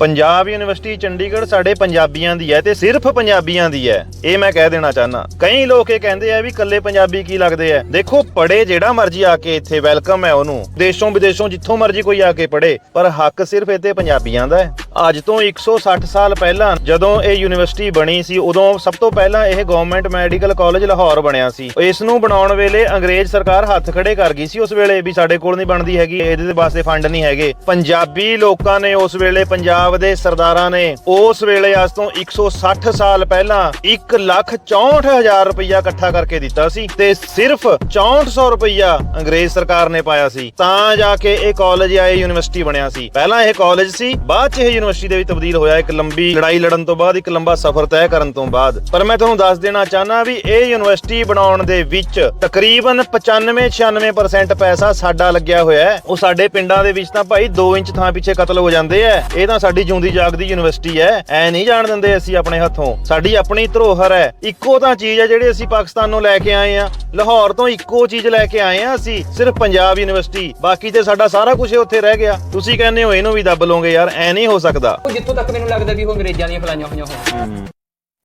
Punjab university Chandigarh ਸਾਡੇ ਪੰਜਾਬੀਆਂ ਦੀ ਹੈ ਤੇ ਸਿਰਫ ਪੰਜਾਬੀਆਂ ਦੀ ਹੈ। ਇਹ ਮੈਂ ਕਹਿ ਦੇਣਾ ਚਾਹਨਾ ਕਈ ਲੋਕ ਇਹ ਕਹਿੰਦੇ ਆ ਵੀ ਕੱਲੇ ਪੰਜਾਬੀ ਕੀ ਲੱਗਦੇ ਆ? ਦੇਖੋ ਪੜੇ ਜਿਹੜਾ ਮਰਜ਼ੀ ਆ ਕੇ ਇੱਥੇ ਵੈਲਕਮ ਹੈ ਉਹਨੂੰ। ਦੇਸ਼ੋਂ ਵਿਦੇਸ਼ੋਂ ਜਿੱਥੋਂ ਮਰਜ਼ੀ ਕੋਈ ਆ ਕੇ ਪੜੇ ਪਰ ਹੱਕ ਸਿਰਫ ਇੱਥੇ ਪੰਜਾਬੀਆਂ ਦਾ ਹੈ। ਅੱਜ ਤੋਂ 160 ਸਾਲ ਪਹਿਲਾਂ ਜਦੋਂ ਇਹ ਯੂਨੀਵਰਸਿਟੀ ਬਣੀ ਸੀ, ਉਦੋਂ ਸਭ ਤੋਂ ਪਹਿਲਾਂ ਇਹ ਗਵਰਨਮੈਂਟ ਮੈਡੀਕਲ ਕਾਲਜ ਲਾਹੌਰ ਬਣਿਆ ਸੀ। ਇਸ ਨੂੰ ਬਣਾਉਣ ਵੇਲੇ ਅੰਗਰੇਜ਼ ਸਰਕਾਰ ਹੱਥ ਖੜੇ ਕਰ ਗਈ ਸੀ। ਉਸ ਵੇਲੇ ਵੀ ਸਾਡੇ ਕੋਲ ਨਹੀਂ ਬਣਦੀ ਹੈਗੀ, ਇਹਦੇ ਵਾਸਤੇ ਫੰਡ ਨਹੀਂ ਹੈਗੇ। ਪੰਜਾਬੀ ਲੋਕਾਂ ਨੇ ਉਸ ਵੇਲੇ, ਪੰਜਾਬ ਦੇ ਸਰਦਾਰਾਂ ਨੇ ਉਸ ਵੇਲੇ ਅੱਜ ਤੋਂ 160 ਸਾਲ ਪਹਿਲਾਂ 164000 ਰੁਪਇਆ ਇਕੱਠਾ ਕਰਕੇ ਦਿੱਤਾ ਸੀ ਤੇ ਸਿਰਫ 6400 ਰੁਪਇਆ ਅੰਗਰੇਜ਼ ਸਰਕਾਰ ਨੇ ਪਾਇਆ ਸੀ। ਤਾਂ ਜਾ ਕੇ ਇਹ ਕਾਲਜ ਆ ਇਹ ਯੂਨੀਵਰਸਿਟੀ ਬਣਿਆ ਸੀ। ਪਹਿਲਾਂ ਇਹ ਕਾਲਜ ਸੀ, ਬਾਅਦ ਚ ਇਹ ਯੂਨੀਵਰਸਿਟੀ ਦੇ ਵਿੱਚ ਤਬਦੀਲ ਹੋਇਆ, ਇੱਕ ਲੰਬੀ ਲੜਾਈ ਲੜਨ ਤੋਂ ਬਾਅਦ, ਇੱਕ ਲੰਬਾ ਸਫ਼ਰ ਤੈਅ ਕਰਨ ਤੋਂ ਬਾਅਦ। ਪਰ ਮੈਂ ਤੁਹਾਨੂੰ ਦੱਸ ਦੇਣਾ ਚਾਹਨਾ ਵੀ ਇਹ ਯੂਨੀਵਰਸਿਟੀ ਬਣਾਉਣ ਦੇ ਵਿੱਚ ਤਕਰੀਬਨ 95-96% ਪੈਸਾ ਸਾਡਾ ਲੱਗਿਆ ਹੋਇਆ ਹੈ। ਉਹ ਸਾਡੇ ਪਿੰਡਾਂ ਦੇ ਵਿੱਚ ਤਾਂ ਭਾਈ 2 ਇੰਚ ਥਾਂ ਪਿੱਛੇ ਕਤਲ ਹੋ ਜਾਂਦੇ ਐ ਇਹ ਤਾਂ ਸਾਡੀ ਜਿਉਂਦੀ ਜਾਗਦੀ ਯੂਨੀਵਰਸਿਟੀ ਹੈ। ਐ ਨਹੀਂ ਜਾਣ ਦਿੰਦੇ ਅਸੀਂ ਆਪਣੇ ਹੱਥੋਂ। ਸਾਡੀ ਆਪਣੀ ਧਰੋਹਰ ਹੈ। ਇੱਕੋ ਤਾਂ ਚੀਜ਼ ਹੈ ਜਿਹੜੀ ਅਸੀਂ ਪਾਕਿਸਤਾਨ ਨੂੰ ਲੈ ਕੇ ਆਏ ਆ ਲਾਹੌਰ ਤੋਂ ਇੱਕੋ ਚੀਜ਼ ਲੈ ਕੇ ਆਏ ਆ ਅਸੀਂ, ਸਿਰਫ ਪੰਜਾਬ ਯੂਨੀਵਰਸਿਟੀ। ਬਾਕੀ ਤੇ ਸਾਡਾ ਸਾਰਾ ਕੁਝ ਉੱਥੇ ਰਹਿ ਗਿਆ। ਤੁਸੀਂ ਕਹਿੰਦੇ ਹੋ ਇਹਨੂੰ ਵੀ ਦੱਬ ਲਓਗੇ ਯਾਰ, ਐ ਨਹੀਂ ਹੋ ਸਕਦਾ। ਸਕਦਾ ਉਹ ਜਿੱਥੋਂ ਤੱਕ ਮੈਨੂੰ ਲੱਗਦਾ ਵੀ ਉਹ ਅੰਗਰੇਜ਼ਾਂ ਦੀਆਂ ਫਲਾਈਆਂ ਹੋਈਆਂ ਹੋਣ।